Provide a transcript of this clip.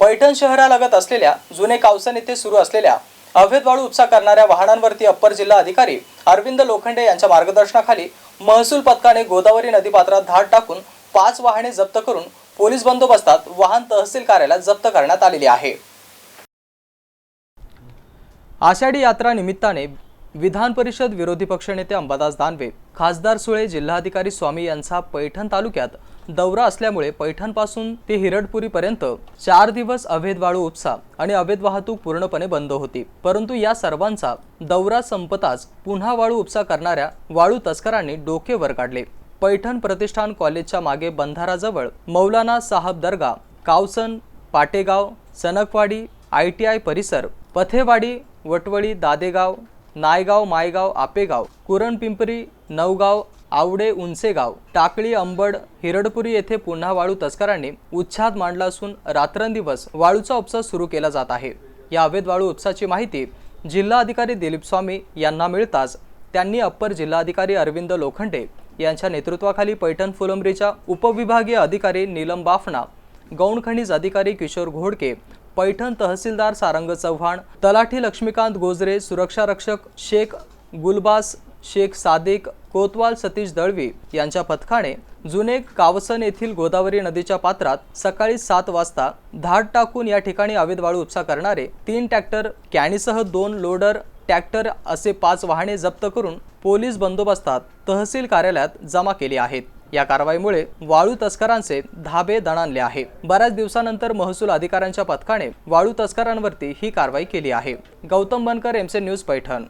पैठण शहरालगत असलेल्या जुने कावसन येथे सुरू असलेल्या अवैध वाळू उपसा करणाऱ्या वाहनांवरती अप्पर जिल्हा अधिकारी अरविंद लोखंडे यांच्या मार्गदर्शनाखाली महसूल पथकाने गोदावरी नदीपात्रात धाड टाकून पाच वाहने जप्त करून पोलीस बंदोबस्तात वाहन तहसील कार्यालयात जप्त करण्यात आलेली आहे. आषाढी यात्रा निमित्ताने विधान परिषद विरोधी पक्षनेते अंबादास दानवे खासदार सुळे जिल्हाधिकारी स्वामी यांचा पैठण तालुक्यात दौरा असल्यामुळे पैठणपासून ते हिरडपुरीपर्यंत चार दिवस अवैध वाळू उपसा आणि अवैध वाहतूक पूर्णपणे बंद होती. परंतु या सर्वांचा दौरा संपताच पुन्हा वाळू उपसा करणाऱ्या वाळू तस्करांनी डोके वर काढले. पैठण प्रतिष्ठान कॉलेजच्या मागे बंधाराजवळ मौलाना साहब दर्गा Kavsan Pategaon Sankawadi I T I परिसर पथेवाडी वटवळी दादेगाव नायगाव मायगाव आपेगाव कुरणपिंपरी नवगाव आवडे उंचेगाव टाकळी अंबड हिरडपुरी येथे पुन्हा वाळू तस्करांनी उच्छाद मांडला असून रात्रंदिवस वाळूचा उपसा सुरू केला जात आहे. या अवैध वाळू उपसाची माहिती जिल्हाधिकारी दिलीप स्वामी यांना मिळताच त्यांनी अप्पर जिल्हाधिकारी अरविंद लोखंडे यांच्या नेतृत्वाखाली पैठण फुलंब्रीच्या उपविभागीय अधिकारी नीलम बाफना गौण खनिज अधिकारी किशोर घोडके पैठण तहसीलदार सारंग चव्हाण तलाठी लक्ष्मीकांत गोजरे सुरक्षा रक्षक शेख गुलबास शेख सादिक कोतवाल सतीश दळवी यांच्या पथकाने जुने कावसन येथील गोदावरी नदीच्या पात्रात सकाळी सात वाजता धाड टाकून या ठिकाणी अवैध वाळू उपसा करणारे तीन ट्रॅक्टर कॅनीसह दोन लोडर ट्रॅक्टर असे पाच वाहने जप्त करून पोलीस बंदोबस्तात तहसील कार्यालयात जमा केली आहेत. या कारवाईमुळे वाळू तस्करांचे धाबे दणाणले आहे. बऱ्याच दिवसानंतर महसूल अधिकाऱ्यांच्या पथकाने वाळू तस्करांवरती ही कारवाई केली आहे. गौतम बनकर एमसे न्यूज पैठण.